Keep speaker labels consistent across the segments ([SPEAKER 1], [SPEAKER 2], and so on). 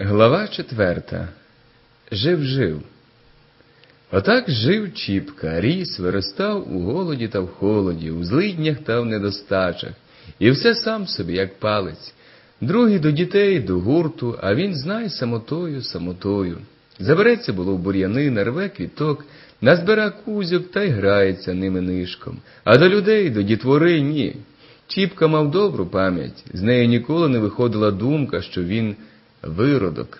[SPEAKER 1] Глава четверта. Жив-жив. Отак жив Чіпка, ріс, виростав у голоді та в холоді, у злиднях та в недостачах, і все сам собі, як палець. Другий до дітей, до гурту, а він знай самотою, самотою. Забереться було в бур'яни, нарве квіток, назбира кузьок та й грається ними нишком. А до людей, до дітвори ні. Чіпка мав добру пам'ять, з нею ніколи не виходила думка, що він виродок.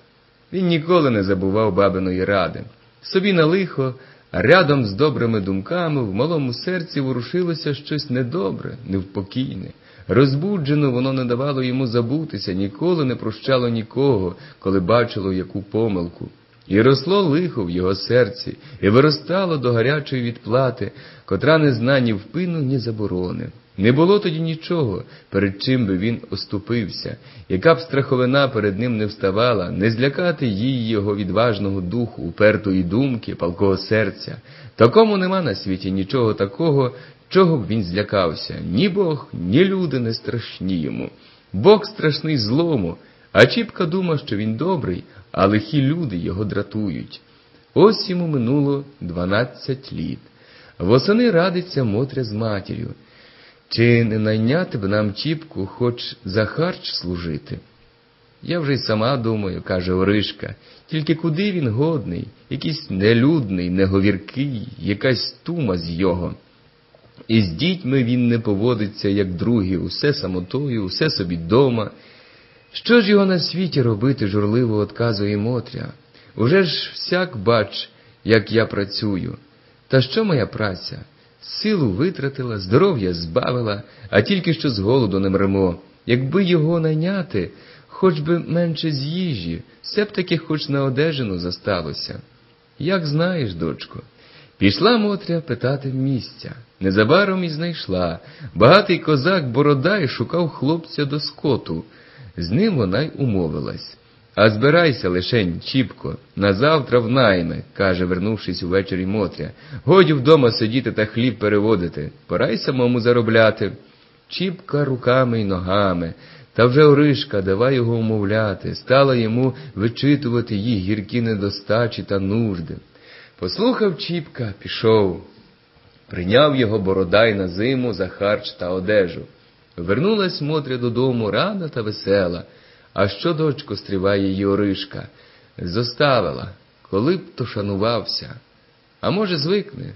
[SPEAKER 1] Він ніколи не забував бабиної ради. Собі на лихо, рядом з добрими думками в малому серці ворушилося щось недобре, невпокійне. Розбуджено воно не давало йому забутися, ніколи не прощало нікого, коли бачило яку помилку. І росло лихо в його серці, і виростало до гарячої відплати, котра не зна ні впину, ні заборони. Не було тоді нічого, перед чим би він оступився, яка б страховина перед ним не вставала, не злякати їй його відважного духу, упертої думки, палкого серця. Такому нема на світі нічого такого, чого б він злякався. Ні Бог, ні люди не страшні йому. Бог страшний злому, а Чіпка думав, що він добрий, а лихі люди його дратують. Ось йому минуло дванадцять літ. Восени радиться Мотря з матір'ю. Чи не найняти б нам Чіпку хоч за харч служити? Я вже й сама думаю, каже Оришка, тільки куди він годний, якийсь нелюдний, неговіркий, якась тума з його. І з дітьми він не поводиться, як другі, усе самотою, усе собі дома. Що ж його на світі робити, журливо отказує Мотря? Уже ж всяк бач, як я працюю. Та що моя праця? Силу витратила, здоров'я збавила, а тільки що з голоду не мремо. Якби його найняти, хоч би менше з їжі, все б таки хоч на одежину засталося. Як знаєш, дочко, пішла Мотря питати місця. Незабаром і знайшла. Багатий козак Бородай шукав хлопця до скоту. З ним вона й умовилась. А збирайся лишень, Чіпко, назавтра в найми, каже, вернувшись увечері Мотря. Годі вдома сидіти та хліб переводити, пора й самому заробляти. Чіпка руками й ногами, та вже Оришка, давай його умовляти, стала йому вичитувати їх гіркі недостачі та нужди. Послухав Чіпка, пішов. Прийняв його бородай на зиму за харч та одежу. Вернулась Мотря додому рада та весела. А що, дочко, стріває її Оришка? Зоставила, коли б то шанувався. А може, звикне,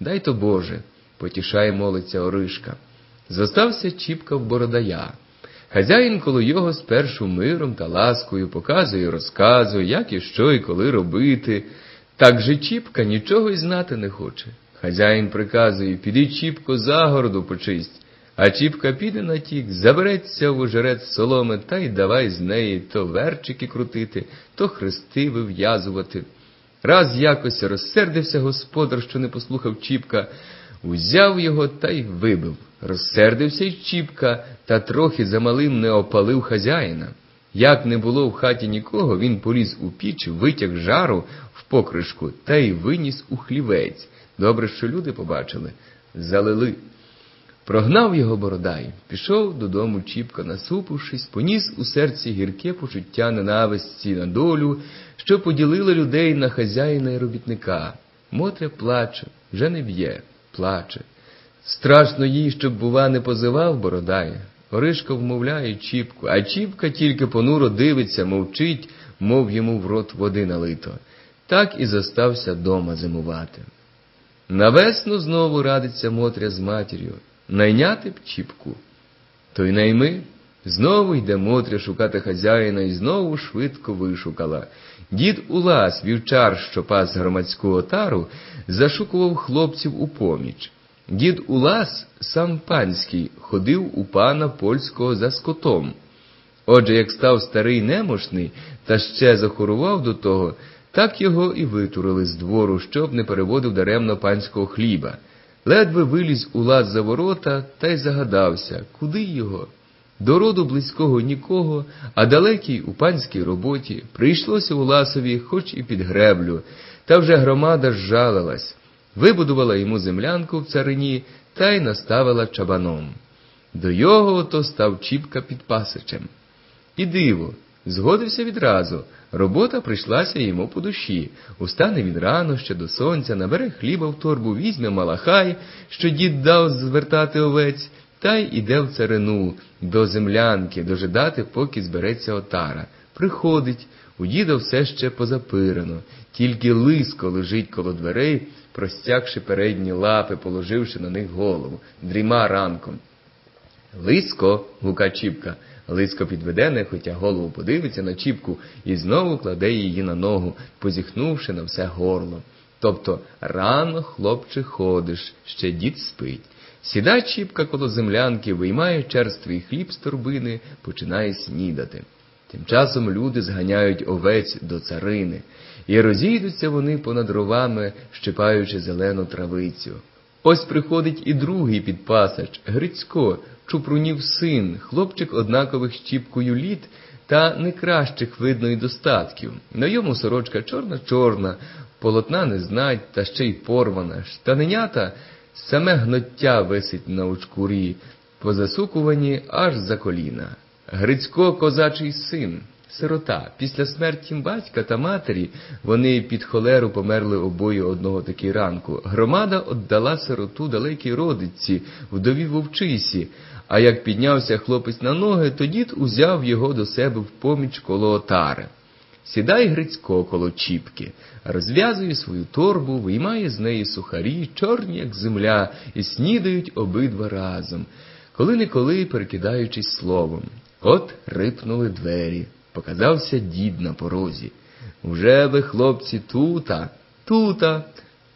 [SPEAKER 1] дай то Боже, потішає молиться Оришка. Зостався Чіпка в бородая. Хазяїн коло його спершу миром та ласкою показує, розказує, як і що і коли робити. Так же Чіпка нічого й знати не хоче. Хазяїн приказує, піди Чіпко загороду почисть. А Чіпка піде на тік, забереться в ожерець соломи та й давай з неї то верчики крутити, то хрести вив'язувати. Раз якось розсердився господар, що не послухав Чіпка, узяв його та й вибив. Розсердився й Чіпка, та трохи замалим не опалив хазяїна. Як не було в хаті нікого, він поліз у піч, витяг жару в покришку та й виніс у хлівець. Добре, що люди побачили, залили. Прогнав його Бородай, пішов додому Чіпка, насупившись, поніс у серці гірке почуття ненависті на долю, що поділила людей на хазяїна і робітника. Мотря плаче, вже не б'є, плаче. Страшно їй, щоб, бува, не позивав Бородай. Оришка вмовляє Чіпку, а Чіпка тільки понуро дивиться, мовчить, мов йому в рот води налито. Так і зостався дома зимувати. На весну знову радиться Мотря з матір'ю. Найняти б Чіпку. То й найми. Знову йде Мотря шукати хазяїна і знову швидко вишукала. Дід Улас, вівчар, що пас громадську отару, зашукував хлопців у поміч. Дід Улас, сам панський, ходив у пана польського за скотом. Отже, як став старий немощний та ще захорував до того, так його і витурили з двору, щоб не переводив даремно панського хліба. Ледве виліз Улас за ворота та й загадався, куди його? До роду близького нікого, а далекий у панській роботі прийшлося Уласові хоч і під греблю, та вже громада жалилась, вибудувала йому землянку в царині та й наставила чабаном. До його ото став Чіпка під пасичем. І диво, Згодився відразу. Робота прийшлася йому по душі. Устане він рано ще до сонця, набере хліба в торбу, візьме малахай, що дід дав звертати овець, та й іде в царину до землянки, дожидати, поки збереться отара. Приходить, у діда все ще позапирано, тільки лиско лежить коло дверей, простягши передні лапи, положивши на них голову, дріма ранком. Лиско, гука Чіпка. Лиско підведе нехотя голову, подивиться на Чіпку і знову кладе її на ногу, позіхнувши на все горло. Тобто рано, хлопче, ходиш, ще дід спить. Сідає Чіпка коло землянки, виймає черствий хліб з торбини, починає снідати. Тим часом люди зганяють овець до царини, і розійдуться вони понад ровами, щипаючи зелену травицю. Ось приходить і другий підпасач, Грицько, Чупрунів син, хлопчик однакових з Чіпкою літ та не кращих видно й достатків. На йому сорочка чорна-чорна, полотна не знать, та ще й порвана. Штаненята саме гноття висить на очкурі, позасукувані аж за коліна. Грицько козачий син, сирота. Після смерті батька та матері вони під холеру померли обоє одного таки ранку. Громада отдала сироту далекій родиці, вдові вовчисі. А як піднявся хлопець на ноги, то дід узяв його до себе в поміч коло отари. Сідає Грицько коло чіпки, розв'язує свою торбу, виймає з неї сухарі, чорні, як земля, і снідають обидва разом, коли-неколи перекидаючись словом. От рипнули двері, показався дід на порозі. Вже ви, хлопці, тута, тута.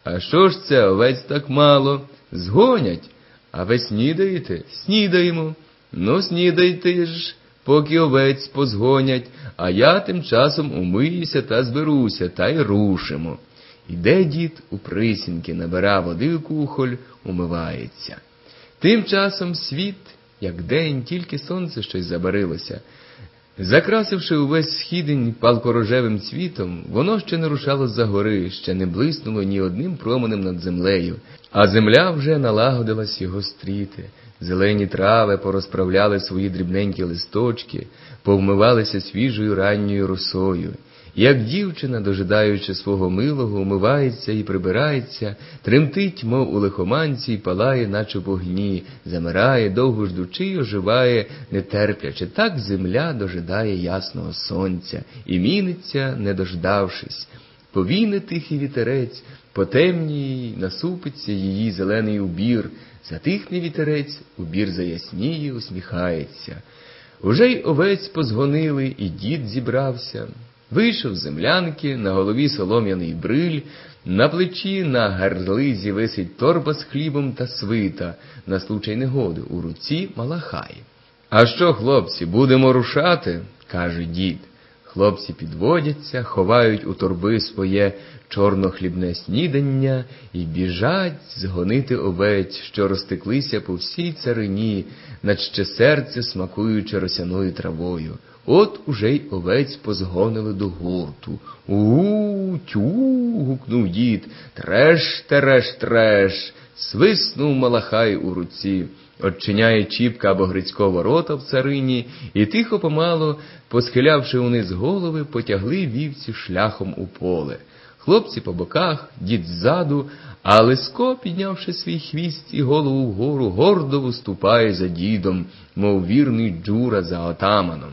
[SPEAKER 1] А що ж це овець так мало? Згонять. А ви снідаєте? Снідаємо. Ну, снідайте ж, поки овець позгонять, а я тим часом умиюся та зберуся, та й рушимо. Іде дід у присінки, набира води у кухоль, умивається. Тим часом світ, як день, тільки сонце щось забарилося. Закрасивши увесь східень палкорожевим цвітом, воно ще не рушало за гори, ще не блиснуло ні одним променем над землею, а земля вже налагодилась його стріти. Зелені трави порозправляли свої дрібненькі листочки, повмивалися свіжою ранньою росою. Як дівчина, дожидаючи свого милого, умивається і прибирається, тремтить, мов у лихоманці, і палає, наче вогні, замирає, довго ждучи й оживає, не терплячи. Так земля дожидає ясного сонця і міниться, не дождавшись. Повійне тихий вітерець, по темній насупиться її зелений убір, затихне вітерець, убір заясніє, усміхається. Уже й овець позгонили, і дід зібрався. Вийшов з землянки, на голові солом'яний бриль, на плечі на гарлизі висить торба з хлібом та свита, на случай негоди, у руці малахай. А що, хлопці, будемо рушати? каже дід. Хлопці підводяться, ховають у торби своє чорнохлібне снідання і біжать згонити овець, що розтеклися по всій царині, наче серце смакуючи росяною травою. От уже й овець позгонили до гурту. У тю. гукнув дід. Треш, тереш, треш. Свиснув малахай у руці. Отчиняє Чіпка або Грицько ворота в царині, і тихо помало, посхилявши униз голови, потягли вівці шляхом у поле. Хлопці по боках, дід ззаду, а Лиско, піднявши свій хвіст і голову вгору, гордо виступає за дідом, мов вірний джура за отаманом.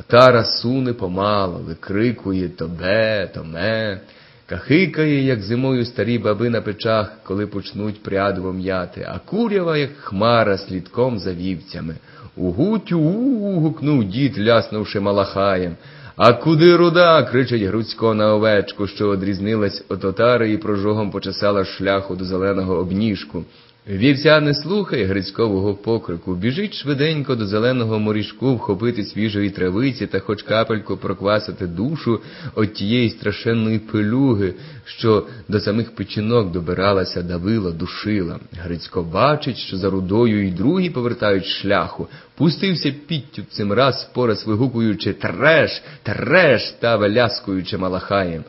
[SPEAKER 1] Отара суне помало, викрикує то бе, то ме, кахикає, як зимою старі баби на печах, коли почнуть прядво м'яти, а курява, як хмара, слідком за вівцями. Угутю, у гукнув дід, ляснувши малахаєм. А куди руда? кричить Груцько на овечку, що одрізнилась от отари і прожогом почесала шляху до зеленого обніжку. Вівця не слухає Грицькового покрику, біжить швиденько до зеленого морішку вхопити свіжої травиці та хоч капельку проквасити душу от тієї страшенної пилюги, що до самих печінок добиралася, давила, душила. Грицько бачить, що за рудою і другі повертають шляху, пустився підтю цим раз пораз вигукуючи треш, треш та виляскуючи малахаєм.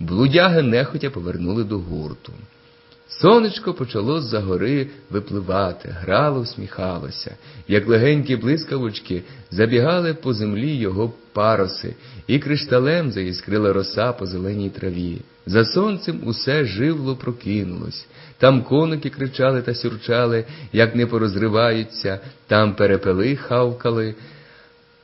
[SPEAKER 1] Блудяги нехотя повернули до гурту. Сонечко почало з-за гори випливати, грало, усміхалося, як легенькі блискавочки забігали по землі його пароси, і кришталем заіскрила роса по зеленій траві. За сонцем усе живло прокинулось. Там коники кричали та сюрчали, як не порозриваються, там перепели хавкали.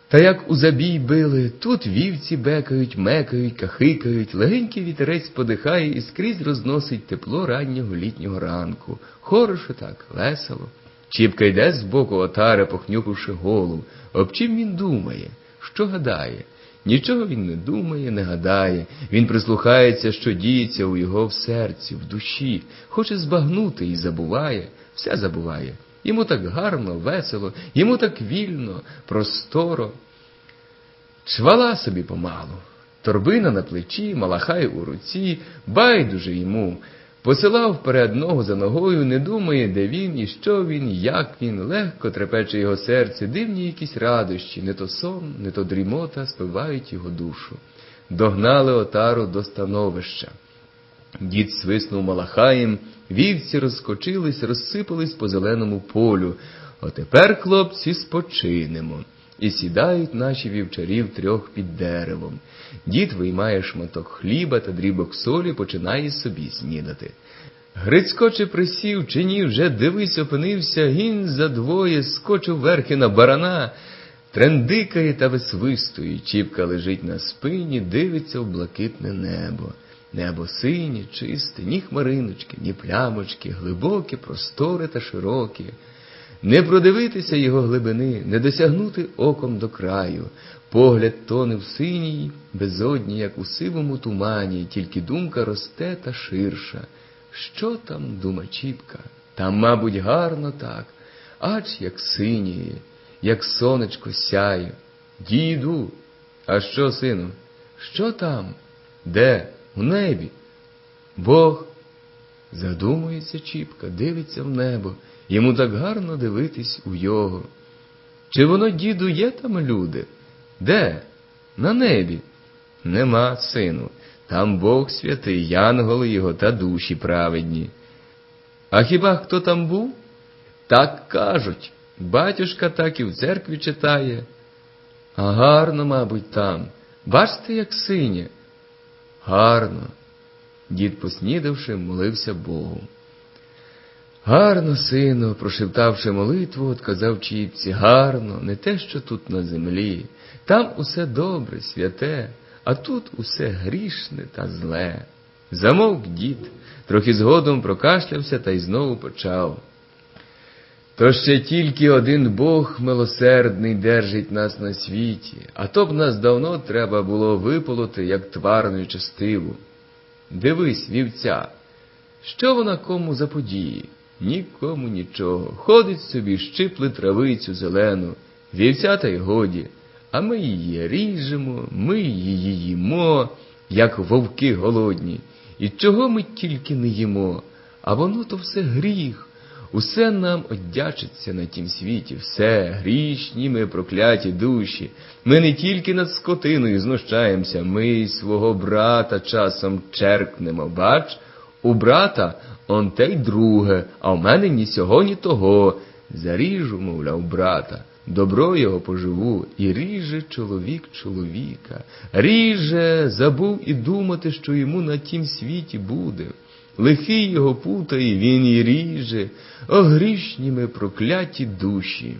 [SPEAKER 1] Та як у забій били, тут вівці бекають, мекають, кахикають, легенький вітерець подихає і скрізь розносить тепло раннього літнього ранку. Хороше так, весело. Чіпка йде з боку отари, похнюпивши голову. Об чим він думає? Що гадає? Нічого він не думає, не гадає. Він прислухається, що діється у його в серці, в душі, хоче збагнути і забуває, все забуває. Йому так гарно, весело, йому так вільно, просторо. Чвала собі помалу, торбина на плечі, малахай у руці, байдуже йому. Посилав вперед ногу за ногою, не думає, де він і що він, як він, легко трепече його серце, дивні якісь радощі, не то сон, не то дрімота спивають його душу. Догнали отару до становища. Дід свиснув малахаєм, вівці розскочились, розсипались по зеленому полю. Отепер, хлопці, спочинемо. І сідають наші вівчарі втрьох під деревом. Дід виймає шматок хліба та дрібок солі, починає собі снідати. Грицько чи присів, чи ні, вже дивись, опинився, гін за двоє, скочив верхи на барана, трендикає та висвистує, чіпка лежить на спині, дивиться в блакитне небо. Небо синє, чисте, ні хмариночки, ні плямочки, глибокі, просторе та широкі. Не продивитися його глибини, не досягнути оком до краю. Погляд тоне в синій, безодні, як у сивому тумані, тільки думка росте та ширша. Що там, дума Чіпка? Там, мабуть, гарно так, ач як синіє, як сонечко сяє. Діду, а що, сину? Що там? Де? У небі? Бог. Задумується Чіпка, дивиться в небо. Йому так гарно дивитись у його. Чи воно, діду, є там люди? Де? На небі? Нема, сину. Там Бог святий, янголи його та душі праведні. А хіба хто там був? Так кажуть. Батюшка так і в церкві читає. А гарно, мабуть, там. Бачите, як синє. Гарно. Дід, поснідавши, молився Богу. Гарно, сину, прошептавши молитву, отказав чіпці, гарно, не те, що тут на землі. Там усе добре, святе, а тут усе грішне та зле. Замовк дід, трохи згодом прокашлявся та й знову почав. То ще тільки один Бог милосердний держить нас на світі, а то б нас давно треба було виполоти, як тварну частиву. Дивись, вівця, що вона кому заподіє? Нікому нічого. Ходить собі, щипле травицю зелену, вівця та й годі, а ми її ріжемо, ми її їмо, як вовки голодні. І чого ми тільки не їмо, а воно то все гріх. Усе нам одячиться на тім світі, все, грішні ми прокляті душі. Ми не тільки над скотиною знущаємося, ми й свого брата часом черкнемо. Бач, у брата он те й друге, а в мене ні сього, ні того. Заріжу, мовляв, брата, добро його поживу, і ріже чоловік чоловіка. Ріже, забув і думати, що йому на тім світі буде. Лихий його путає, він і ріже, о грішні ми прокляті душі.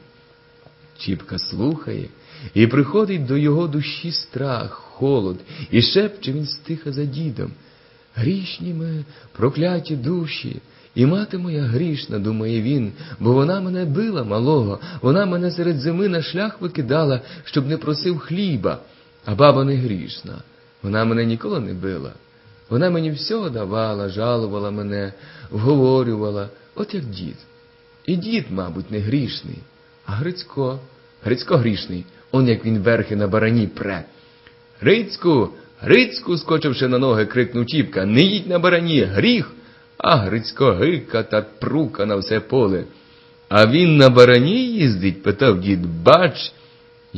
[SPEAKER 1] Чіпка слухає, і приходить до його душі страх, холод, і шепче він стиха за дідом. Грішні ми, прокляті душі, і мати моя грішна, думає він, бо вона мене била малого, вона мене серед зими на шлях викидала, щоб не просив хліба, а баба не грішна, вона мене ніколи не била. Вона мені всього давала, жалувала мене, вговорювала, от як дід. І дід, мабуть, не грішний, а Грицько, Грицько грішний, он як він верхи на барані пре. Грицьку, Грицьку, скочивши на ноги, крикнув Чіпка, не їдь на барані, гріх. А Грицько гика та прука на все поле. А він на барані їздить? питав дід, бач,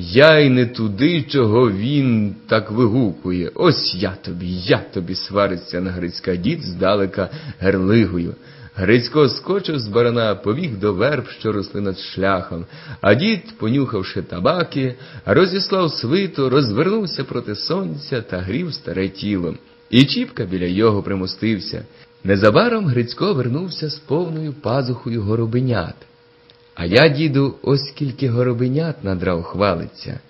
[SPEAKER 1] я й не туди, чого він так вигукує. Ось я тобі, я тобі свариться на Грицька дід здалека герлигою. Грицько скочив з барана, побіг до верб, що росли над шляхом, а дід, понюхавши табаки, розіслав свиту, розвернувся проти сонця та грів старе тіло. І Чіпка біля його примостився. Незабаром Грицько вернувся з повною пазухою горобенят. А я, діду, ось скільки горобенят надрав, хвалиться.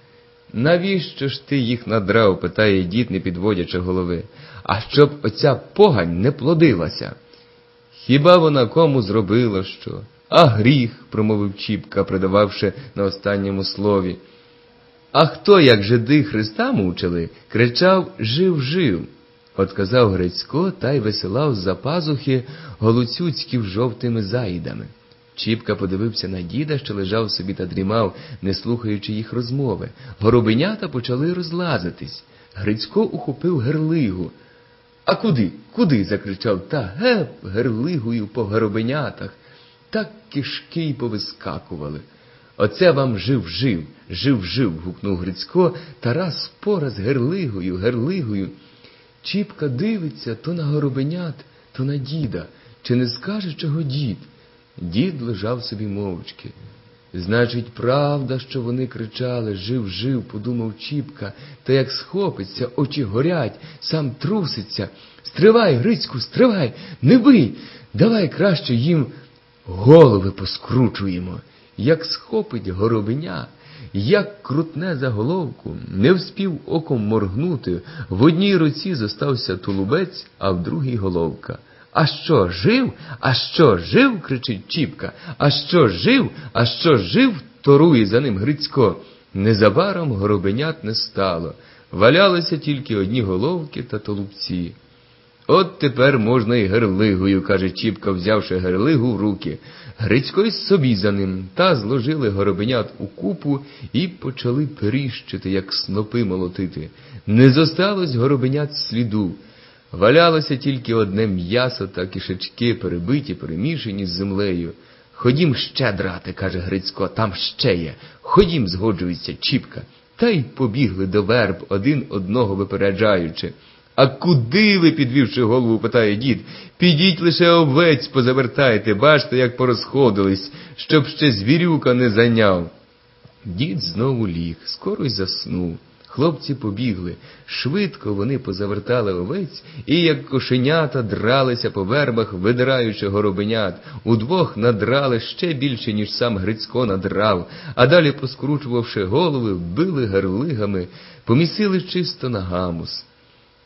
[SPEAKER 1] Навіщо ж ти їх надрав? питає дід, не підводячи голови. А щоб оця погань не плодилася. Хіба вона кому зробила що? А гріх, промовив Чіпка, придававши на останньому слові. А хто, як жиди Христа мучили, кричав Жив, жив. Отказав Грицько та й висилав з-за пазухи голуцюцьків жовтими заїдами. Чіпка подивився на діда, що лежав собі та дрімав, не слухаючи їх розмови. Горобенята почали розлазитись. Грицько ухопив герлигу. А куди? Куди? закричав та геп, герлигою по горобенятах. Так кишки й повискакували. Оце вам жив жив, жив жив. гукнув Грицько та раз по раз герлигою, герлигою. Чіпка дивиться то на горобенят, то на діда. Чи не скаже чого дід? Дід лежав собі мовчки. Значить, правда, що вони кричали Жив, жив, подумав Чіпка, та як схопиться, очі горять, сам труситься. Стривай, Грицьку, стривай, не бий, давай краще їм голови поскручуємо. Як схопить горобеня, як крутне за головку, не вспів оком моргнути, в одній руці зостався тулубець, а в другій головка. А що жив? А що жив? кричить Чіпка. А що жив? А що жив? торує за ним Грицько. Незабаром горобенят не стало. Валялися тільки одні головки та толупці. От тепер можна і герлигою, каже Чіпка, взявши герлигу в руки. Грицько й собі за ним, та зложили горобенят у купу і почали періщити, як снопи молотити. Не зосталось горобенят сліду. Валялося тільки одне м'ясо та кишечки, перебиті, перемішані з землею. Ходім ще драти, каже Грицько, там ще є. Ходім, згоджується Чіпка. Та й побігли до верб, один одного випереджаючи. А куди ви, підвівши голову, питає дід, підіть лише овець позавертайте, бачите, як порозходились, щоб ще звірюка не зайняв. Дід знову ліг, скоро й заснув. Хлопці побігли. Швидко вони позавертали овець і, як кошенята, дралися по вербах, видираючи горобенят. Удвох надрали ще більше, ніж сам Грицько надрав, а далі, поскручувавши голови, били герлигами, помісили чисто на гамус.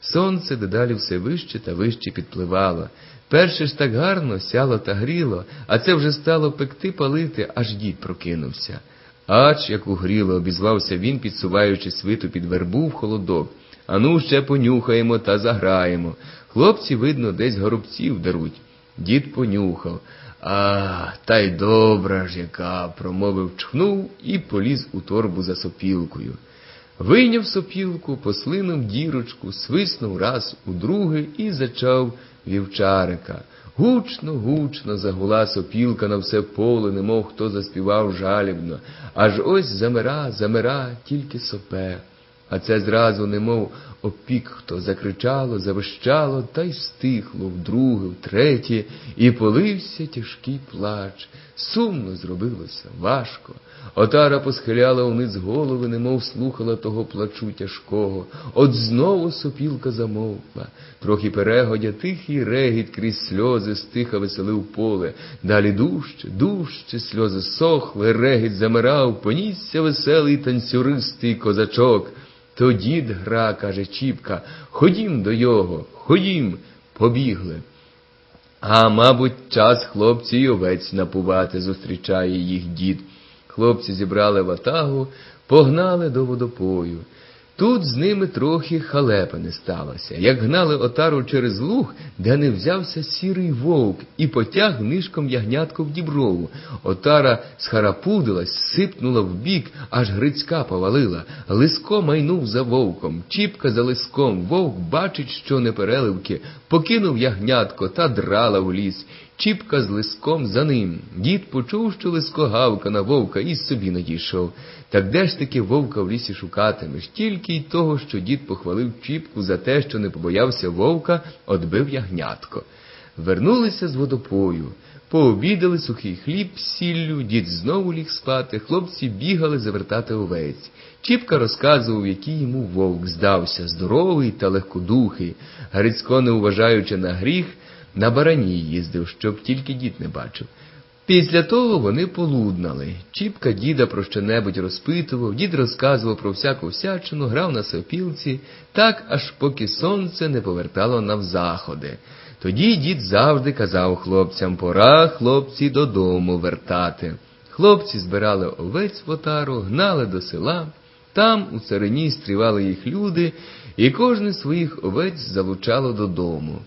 [SPEAKER 1] Сонце дедалі все вище та вище підпливало. Перше ж так гарно сяло та гріло, а це вже стало пекти палити, аж дід прокинувся. Ач, як угріло, обізвався він, підсуваючи свиту під вербу в холодок. Ану, ще понюхаємо та заграємо. Хлопці, видно, десь горобців даруть. Дід понюхав. А, та й добра ж яка, промовив, чхнув і поліз у торбу за сопілкою. Вийняв сопілку, послинув дірочку, свиснув раз у друге і зачав вівчарика. Гучно, гучно загула сопілка на все поле, немов хто заспівав жалібно. Аж ось замира, замира, тільки сопе. А це зразу, немов опік, хто закричало, завищало, та й стихло вдруге, втретє, і полився тяжкий плач. Сумно зробилося, важко. Отара посхиляла вниз голови, немов слухала того плачу тяжкого. От знову сопілка замовкла. Трохи перегодя тихий регіт крізь сльози стиха веселив поле. Далі дужче, дужче сльози сохли, регіт замирав, понісся веселий танцюристий козачок. То дід гра, каже Чіпка, ходім до його, ходім, побігли. А, мабуть, час хлопці й овець напувати, зустрічає їх дід. Хлопці зібрали ватагу, погнали до водопою. Тут з ними трохи халепа не сталося, як гнали отару через луг, де не взявся сірий вовк, і потяг нишком ягнятко в діброву. Отара схарапудилась, сипнула вбік, аж Грицька повалила. Лиско майнув за вовком, чіпка за лиском. Вовк бачить, що не переливки, покинув ягнятко та драла в ліс. Чіпка з лиском за ним. Дід почув, що лиско гавка на вовка і собі надійшов. Так де ж таки вовка в лісі шукатимеш? Тільки й того, що дід похвалив Чіпку за те, що не побоявся вовка, отбив ягнятко. Вернулися з водопою, пообідали сухий хліб сіллю, дід знову ліг спати, хлопці бігали завертати овець. Чіпка розказував, який йому вовк здався, здоровий та легкодухий. Грицько, не уважаючи на гріх, на барані їздив, щоб тільки дід не бачив. Після того вони полуднали. Чіпка діда про що-небудь розпитував, дід розказував про всяку всячину, грав на сопілці, так аж поки сонце не повертало навзаходи. Тоді дід завжди казав хлопцям, пора, хлопці, додому вертати. Хлопці збирали овець в отару, гнали до села. Там у царині стрівали їх люди, і кожне своїх овець залучало додому.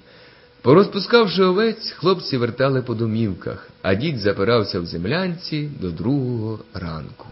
[SPEAKER 1] Порозпускавши овець, хлопці вертали по домівках, а дід запирався в землянці до другого ранку.